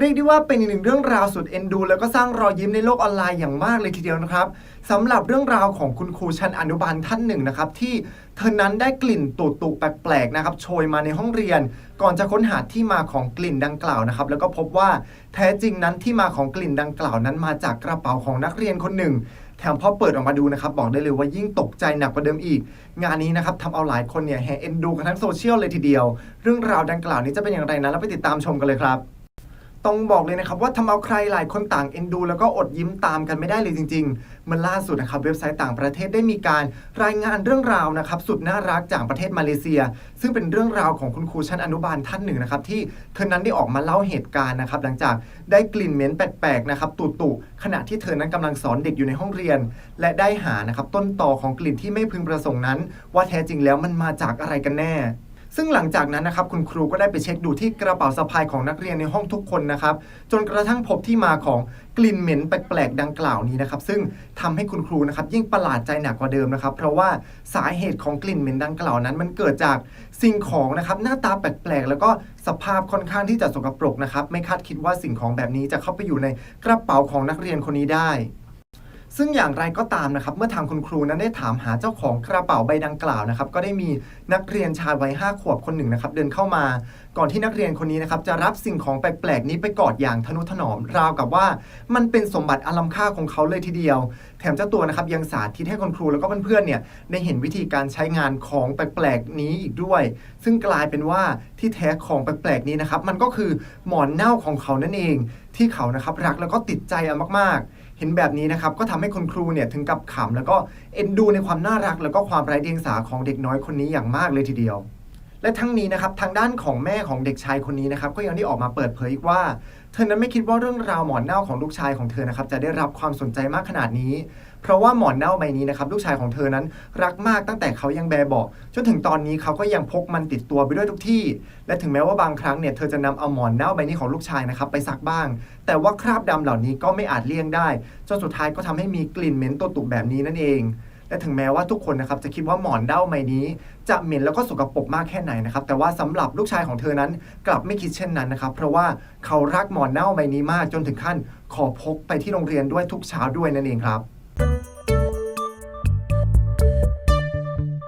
เรียกได้ว่าเป็นอีกหนึ่งเรื่องราวสุดเอ็นดู แล้วก็สร้างรอยยิ้มในโลกออนไลน์อย่างมากเลยทีเดียวนะครับสำหรับเรื่องราวของคุณครูชั้นอนุบาลท่านหนึ่งนะครับที่เธอนั้นได้กลิ่นตุตุแปลกๆนะครับโชยมาในห้องเรียน ก่อนจะค้นหาที่มาของกลิ่นดังกล่าวนะครับแล้วก็พบว่าแท้จริงนั้นที่มาของกลิ่นดังกล่าวนั้นมาจากกระเป๋าของนักเรียนคนหนึ่งแถมพอเปิดออกมาดูนะครับ บอกได้เลยว่ายิ่งตกใจหนักกว่าเดิมอีก งานนี้นะครับทำเอาหลายคนเนี่ยแห่เอ็นดูกันทั้งโซเชียลเลยทีเดียว เรื่องราวดังกล่าวนี้จะเป็นอย่างไรนั้นเราไปติดตามชมกันเลยครับ ต้องบอกเลยนะครับว่าทำเอาใครหลายคนต่างเอ็นดู แล้วก็อดยิ้มตามกันไม่ได้เลยจริงๆเมื่อล่าสุดนะครับเว็บไซต์ต่างประเทศได้มีการรายงานเรื่องราวนะครับสุดน่ารักจากประเทศมาเลเซีย ซึ่งเป็นเรื่องราวของคุณครูชั้นอนุบาลท่านหนึ่งนะครับที่เธอนั้นได้ออกมาเล่าเหตุการณ์นะครับหลังจากได้กลิ่นเหม็นแปลกๆนะครับตุ่ๆขณะที่เธอนั้นกำลังสอนเด็กอยู่ในห้องเรียน และได้หานะครับต้นตอของกลิ่นที่ไม่พึงประสงค์นั้น ว่าแท้จริงแล้วมันมาจากอะไรกันแน่ ซึ่งหลังจากนั้นนะครับคุณครูก็ได้ไปเช็คดูที่กระเป๋าสะพายของนักเรียนในห้องทุกคนนะครับ จนกระทั่งพบที่มาของกลิ่นเหม็นแปลกๆดังกล่าวนี้นะครับ ซึ่งทำให้คุณครูนะครับยิ่งประหลาดใจหนักกว่าเดิมนะครับ เพราะว่าสาเหตุของกลิ่นเหม็นดังกล่าวนั้น มันเกิดจากสิ่งของนะครับหน้าตาแปลกๆแล้วก็สภาพค่อนข้างที่จะสกปรกนะครับ ไม่คาดคิดว่าสิ่งของแบบนี้จะเข้าไปอยู่ในกระเป๋าของนักเรียนคนนี้ได้ ซึ่งอย่างไรก็ตามนะครับ เมื่อทางคุณครูนั้นได้ถามหาเจ้าของกระเป๋าใบดังกล่าวนะครับ ก็ได้มีนักเรียนชายวัยห้าขวบคนหนึ่งนะครับ เดินเข้ามา ก่อนที่นักเรียนคนนี้นะครับ จะรับสิ่งของแปลกๆนี้ไปกอดอย่างทนุถนอม ราวกับว่า มันเป็นสมบัติอล้ำค่าของเขาเลยทีเดียว แถมเจ้าตัวนะครับยังสาธิตให้คุณครูแล้วก็เพื่อนๆเนี่ยได้เห็นวิธีการใช้งานของแปลกๆนี้อีกด้วย ซึ่งกลายเป็นว่าที่แท้ของแปลกๆนี้นะครับ มันก็คือหมอนเน่าของเขานั่นเอง ที่เขานะครับรักแล้วก็ติดใจเอามากๆ เห็นแบบนี้นะครับก็ทำให้คุณครูเนี่ยถึงกับขำแล้วก็เอ็นดูในความน่ารัก แล้วก็ความไร้เดียงสาของเด็กน้อยคนนี้อย่างมากเลยทีเดียว และทั้งนี้นะครับทางด้านของแม่ของเด็กชายคนนี้นะครับก็ยังได้ออกมาเปิดเผยอีกว่า เธอนั้นไม่คิดว่าเรื่องราวหมอนเน่าของลูกชายของเธอนะครับจะได้รับความสนใจมากขนาดนี้ เพราะว่าหมอนเน่าใบนี้นะครับลูกชายของเธอนั้นรักมากตั้งแต่เขายังแบเบาะจนถึงตอนนี้เขาก็ยังพกมันติดตัวไปด้วยทุกที่ และถึงแม้ว่าบางครั้งเนี่ยเธอจะนำเอาหมอนเน่าใบนี้ของลูกชายนะครับไปซักบ้าง แต่ว่าคราบดำเหล่านี้ก็ไม่อาจเลี่ยงได้จนสุดท้ายก็ทำให้มีกลิ่นเหม็นตัวตุกแบบนี้นั่นเองและถึงแม้ว่าทุกคนนะครับจะคิดว่าหมอนเด้าใบนี้ จะเหม็นแล้วก็สกปรกมากแค่ไหนนะครับแต่ว่าสำหรับลูกชายของเธอนั้นกลับไม่คิดเช่นนั้นนะครับเพราะว่าเขารักหมอนเน่าใบนี้มากจนถึงขั้นขอพกไปที่โรงเรียนด้วยทุกเช้าด้วยนั่นเองครับ